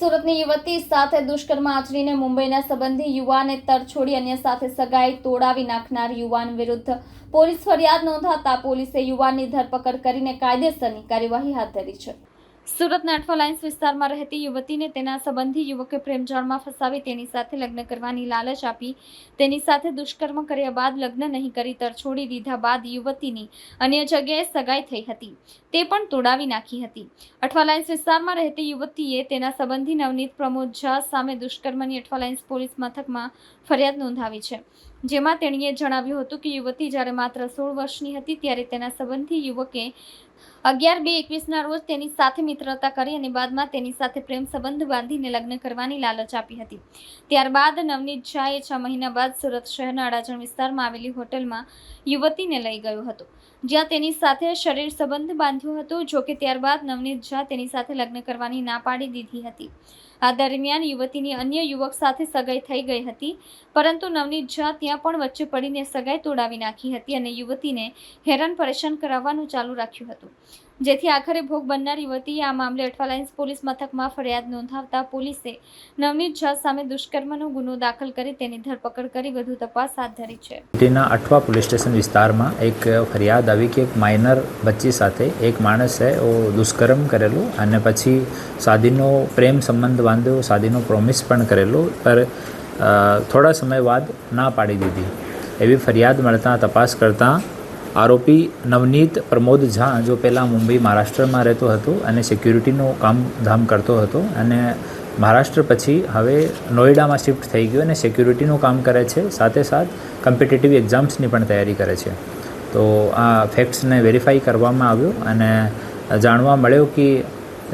સુરતની યુવતી સાથે દુષ્કર્મ આચરીને મુંબઈના સંબંધી યુવાને તરછોડી અન્ય સાથે સગાઈ તોડાવી નાખનાર યુવાન વિરુદ્ધ પોલીસ ફરિયાદ નોંધાતા પોલીસે યુવાનની ધરપકડ કરીને કાયદેસરની કાર્યવાહી હાથ ધરી છે. સુરતના અઠવા લાઇન્સ વિસ્તારમાં રહેતી યુવતીને તેના સંબંધી યુવકે પ્રેમજાળમાં ફસાવી તેની સાથે લગ્ન કરવાની લાલચ આપી. તેની સાથે દુષ્કર્મ કર્યા બાદ લગ્ન નહીં કરી તર છોડી દીધા બાદ યુવતીની અન્ય જગ્યાએ સગાઈ થઈ હતી. તે પણ તોડાવી નાખી હતી. અઠવા લાઇન્સ વિસ્તારમાં રહેતી યુવતીએ તેના સંબંધી નવનીત પ્રમોદ ઝા સામે દુષ્કર્મની અઠવા લાઇન્સ પોલીસ મથકમાં ફરિયાદ નોંધાવી છે. જેમાં તેણીએ જણાવ્યું હતું કે યુવતી જ્યારે માત્ર સોળ વર્ષની હતી ત્યારે તેના સંબંધી યુવકે અગિયાર બે એકવીસના રોજ તેની સાથે મિત્રતા કરી અને બાદમાં તેની સાથે પ્રેમ સંબંધ બાંધીને લગ્ન કરવાની લાલચ આપી હતી. ત્યારબાદ નવનીત ઝાએ છ મહિના બાદ સુરત શહેરના અડાજણ વિસ્તારમાં આવેલી હોટલમાં યુવતીને લઈ ગયો હતો. જ્યાં તેની સાથે શરીર સંબંધ બાંધ્યો હતો જોકે ત્યારબાદ નવનીત ઝા તેની સાથે લગ્ન કરવાની ના પાડી દીધી હતી. આ દરમિયાન યુવતીની અન્ય યુવક સાથે સગાઈ થઈ ગઈ હતી, પરંતુ નવનીત ઝા ત્યાં પણ વચ્ચે પડીને સગાઈ તોડાવી નાખી હતી અને યુવતીને હેરાન પરેશાન કરાવવાનું ચાલુ રાખ્યું હતું. જેથી આખરે ભોગ બનનાર યુવતીએ આ મામલે અઠવા લાઇન્સ પોલીસ મથકમાં ફરિયાદ નોંધાવતા પોલીસે નવનીત ઝા સામે દુષ્કર્મનો ગુનો દાખલ કરી તેની ધરપકડ કરી વધુ તપાસ હાથ ધરી છે. તેના અઠવા પોલીસ સ્ટેશન વિસ્તારમાં એક ફરિયાદ આવી કે એક માઇનર બચ્ચી સાથે એક માણસે દુષ્કર્મ કરેલું અને પછી સાદીનો પ્રેમ સંબંધ બાંધ્યો સાદીનો પ્રોમિસ પણ કરેલું, પર થોડા સમય બાદ ના પાડી દીધી. એવી ફરિયાદ મળતા તપાસ કરતાં આરોપી નવનીત પ્રમોદ ઝા, જો પહેલાં મુંબઈ મહારાષ્ટ્રમાં રહેતો હતો અને સિક્યુરિટીનું કામ ધામ કરતો હતો અને મહારાષ્ટ્ર પછી હવે નોઈડામાં શિફ્ટ થઈ ગયો અને સિક્યુરિટીનું કામ કરે છે, સાથે સાથ કમ્પિટિટિવ એક્ઝામ્સની પણ તૈયારી કરે છે. તો આ ફેક્ટ્સને વેરીફાઈ કરવામાં આવ્યો અને જાણવા મળ્યું કે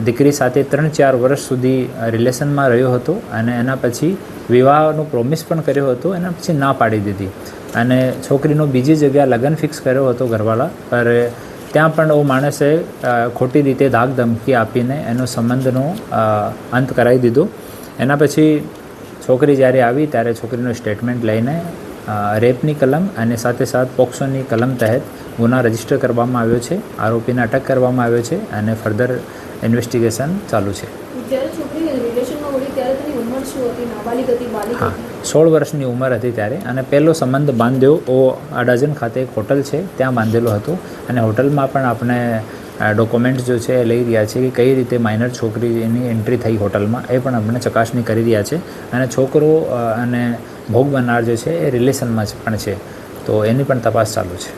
દીકરી સાથે ત્રણ ચાર વર્ષ સુધી રિલેશનમાં રહ્યો હતો અને એના પછી વિવાહનો પ્રોમિસ પણ કર્યો હતો, એના પછી ના પાડી દીધી. અને છોકરીનો બીજી જગ્યા લગ્ન ફિક્સ કર્યો હતો ઘરવાળા, પર ત્યાં પણ એ માણસે ખોટી રીતે ધાક ધમકી આપીને એનો સંબંધનો અંત કરાવી દીધો. એના પછી છોકરી જ્યારે આવી ત્યારે છોકરીનું સ્ટેટમેન્ટ લઈને રેપની કલમ અને સાથે સાથ પોક્સોની કલમ તહેત ગુના રજિસ્ટર કરવામાં આવ્યો છે, આરોપીને અટક કરવામાં આવ્યો છે અને ફર્ધર ઇન્વેસ્ટિગેશન ચાલુ છે. છોકરી હા. સોળ વર્ષની ઉંમર હતી ત્યારે અને પહેલો સંબંધ બાંધ્યો. ઓ અડાજન ખાતે એક હોટલ છે ત્યાં બાંધેલો હતો. અને હોટલમાં પણ આપણે ડોક્યુમેન્ટ્સ જો છે એ લઈ રહ્યા છે કે કઈ રીતે માઇનર છોકરીની એન્ટ્રી થઈ હોટલમાં એ પણ આપણે ચકાસણી કરી રહ્યા છે. અને છોકરો અને ભોગ બનનાર જે છે એ રિલેશનમાં પણ છે. તો એની પણ તપાસ ચાલુ છે.